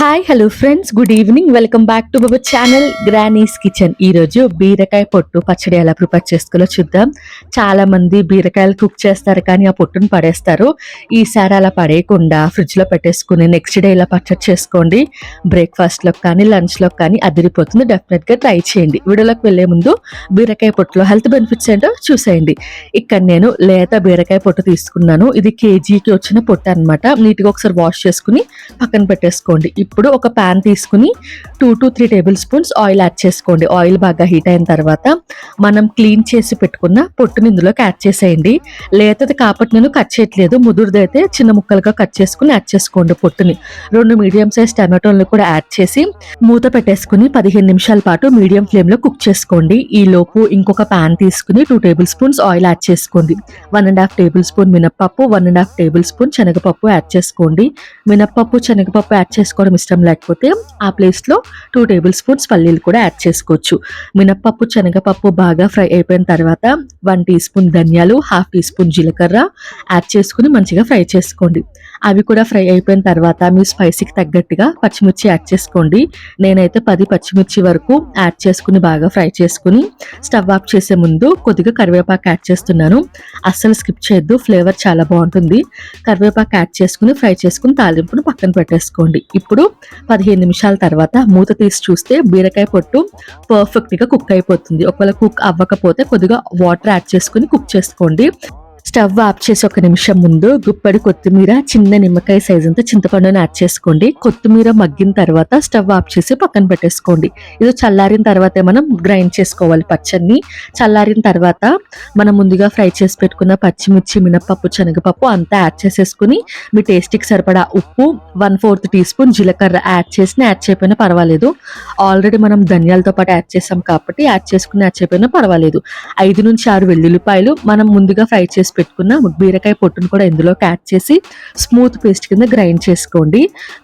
Hi hello friends good evening welcome back to Babar channel granny's kitchen ఈ రోజు బీరకాయ పొట్టు పచ్చడి ఎలా ప్రిపేర్ చేసుకోలో చూద్దాం. చాలా మంది బీరకాయలు కుక్ చేస్తారు కానీ ఆ పొట్టును పడేస్తారు. ఈసారి అలా పడేయకుండా ఫ్రిడ్జ్లో పెట్టేసుకుని నెక్స్ట్ డే ఇలా పచ్చడి చేసుకోండి. బ్రేక్ఫాస్ట్లో కానీ లంచ్లోకి కానీ అదిరిపోతుంది. డెఫినెట్గా ట్రై చేయండి. వీడియోలోకి వెళ్ళే ముందు బీరకాయ పొట్టులో హెల్త్ బెనిఫిట్స్ ఏంటో చూసేయండి. ఇక్కడ నేను లేత బీరకాయ పొట్టు తీసుకున్నాను. ఇది కేజీకి వచ్చిన పొట్టు అనమాట నీట్గా ఒకసారి వాష్ చేసుకుని పక్కన పెట్టేసుకోండి. ఇప్పుడు ఒక ప్యాన్ తీసుకుని two to three tablespoons oil add చేసుకోండి. ఆయిల్ బాగా హీట్ అయిన తర్వాత మనం క్లీన్ చేసి పెట్టుకున్న పొట్టుని ఇందులోకి యాడ్ చేసేయండి. లేతది కాబట్టి నేను కట్ చేయట్లేదు ముదురుదైతే చిన్న ముక్కలుగా కట్ చేసుకుని యాడ్ చేసుకోండి పొట్టుని. రెండు మీడియం సైజ్ టమాటోలను కూడా యాడ్ చేసి మూత పెట్టేసుకుని పదిహేను నిమిషాల పాటు మీడియం ఫ్లేమ్లో కుక్ చేసుకోండి. ఈ లోపు ఇంకొక ప్యాన్ తీసుకుని two table spoons oil add చేసుకోండి. One and half table spoon మినప్పప్పు one and half table spoon శనగపప్పు యాడ్ చేసుకోండి. మినప్పప్పు శనగపప్పు యాడ్ చేసుకోవడం ఇష్టం లేకపోతే ఆ ప్లేస్లో టూ టేబుల్ స్పూన్స్ పల్లీలు కూడా యాడ్ చేసుకోవచ్చు. మినప్పప్పు శనగపప్పు బాగా ఫ్రై అయిపోయిన తర్వాత వన్ టీ స్పూన్ ధనియాలు హాఫ్ టీ స్పూన్ జీలకర్ర యాడ్ చేసుకుని మంచిగా ఫ్రై చేసుకోండి. అవి కూడా ఫ్రై అయిపోయిన తర్వాత మీ స్పైసీకి తగ్గట్టుగా పచ్చిమిర్చి యాడ్ చేసుకోండి. నేనైతే పది పచ్చిమిర్చి వరకు యాడ్ చేసుకుని బాగా ఫ్రై చేసుకుని స్టవ్ ఆఫ్ చేసే ముందు కొద్దిగా కరివేపాకు యాడ్ చేస్తున్నాను. అస్సలు స్కిప్ చేయొద్దు ఫ్లేవర్ చాలా బాగుంటుంది. కరివేపాకు యాడ్ చేసుకుని ఫ్రై చేసుకుని తాలింపును పక్కన పెట్టేసుకోండి. ఇప్పుడు పదిహేను నిమిషాల తర్వాత మూత తీసి చూస్తే బీరకాయ పొట్టు పర్ఫెక్ట్గా కుక్ అయిపోతుంది. ఒకవేళ కుక్ అవ్వకపోతే కొద్దిగా వాటర్ యాడ్ చేసుకుని కుక్ చేసుకోండి. స్టవ్ ఆఫ్ చేసి ఒక నిమిషం ముందు గుప్పడి కొత్తిమీర చిన్న నిమ్మకాయ సైజ్ అంతా చింతపండుని యాడ్ చేసుకోండి. కొత్తిమీర మగ్గిన తర్వాత స్టవ్ ఆఫ్ చేసి పక్కన పెట్టేసుకోండి. ఇది చల్లారిన తర్వాత మనం గ్రైండ్ చేసుకోవాలి పచ్చడిని. చల్లారిన తర్వాత మనం ముందుగా ఫ్రై చేసి పెట్టుకున్న పచ్చిమిర్చి మినపప్పు శనగపప్పు అంతా యాడ్ చేసేసుకుని మీ టేస్ట్కి సరిపడా ఉప్పు వన్ ఫోర్త్ టీ స్పూన్ జీలకర్ర యాడ్ చేసి యాడ్ చేయకపోయినా పర్వాలేదు. ఆల్రెడీ మనం ధనియాలతో పాటు యాడ్ చేసాం కాబట్టి యాడ్ చేసుకుని యాడ్ చేయకపోయినా పర్వాలేదు. ఐదు నుంచి ఆరు వెల్లుల్లిపాయలు మనం ముందుగా ఫ్రై చేసి పెట్టుకున్న బీరకాయ పొట్టును కూడా ఇందులోకి యాడ్ చేసి స్మూత్ పేస్ట్ కింద గ్రైండ్ చేసుకోండి.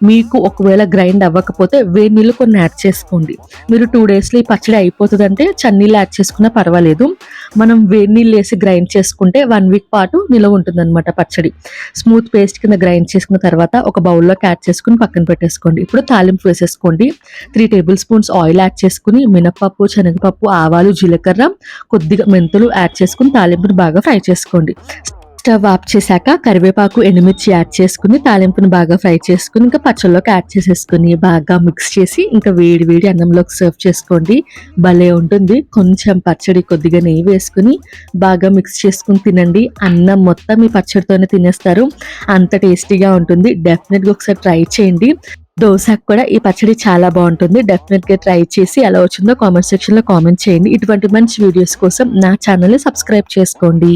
మీకు ఒకవేళ గ్రైండ్ అవ్వకపోతే వేడి నీళ్ళు కొన్ని యాడ్ చేసుకోండి. మీరు టూ డేస్లో ఈ పచ్చడి అయిపోతుందంటే చన్నీళ్ళు యాడ్ చేసుకున్నా పర్వాలేదు. మనం వేడి నీళ్ళు వేసి గ్రైండ్ చేసుకుంటే వన్ వీక్ పాటు నిలవ ఉంటుంది పచ్చడి. స్మూత్ పేస్ట్ కింద గ్రైండ్ చేసుకున్న తర్వాత ఒక బౌల్లోకి యాడ్ చేసుకుని పక్కన పెట్టేసుకోండి. ఇప్పుడు తాలింపు వేసేసుకోండి. Three table spoons oil add చేసుకుని మినపప్పు శనగపప్పు ఆవాలు జీలకర్ర కొద్దిగా మెంతులు యాడ్ చేసుకుని తాలింపుని బాగా ఫ్రై చేసుకోండి. స్టవ్ ఆఫ్ చేశాక కరివేపాకు ఎండుమిర్చి యాడ్ చేసుకుని తాలింపుని బాగా ఫ్రై చేసుకుని ఇంకా పచ్చళ్ళలోకి యాడ్ చేసేసుకుని బాగా మిక్స్ చేసి ఇంకా వేడి వేడి అన్నంలోకి సర్వ్ చేసుకోండి. భలే ఉంటుంది. కొంచెం పచ్చడి కొద్దిగా నెయ్యి వేసుకుని బాగా మిక్స్ చేసుకుని తినండి. అన్నం మొత్తం ఈ పచ్చడితోనే తినేస్తారు. అంత టేస్టీగా ఉంటుంది. డెఫినెట్గా ఒకసారి ట్రై చేయండి. దోశకు కూడా ఈ పచ్చడి చాలా బాగుంటుంది. డెఫినెట్గా ట్రై చేసి ఎలా వచ్చిందో కామెంట్ సెక్షన్లో కామెంట్ చేయండి. ఇటువంటి మంచి వీడియోస్ కోసం నా ఛానల్ని సబ్స్క్రైబ్ చేసుకోండి.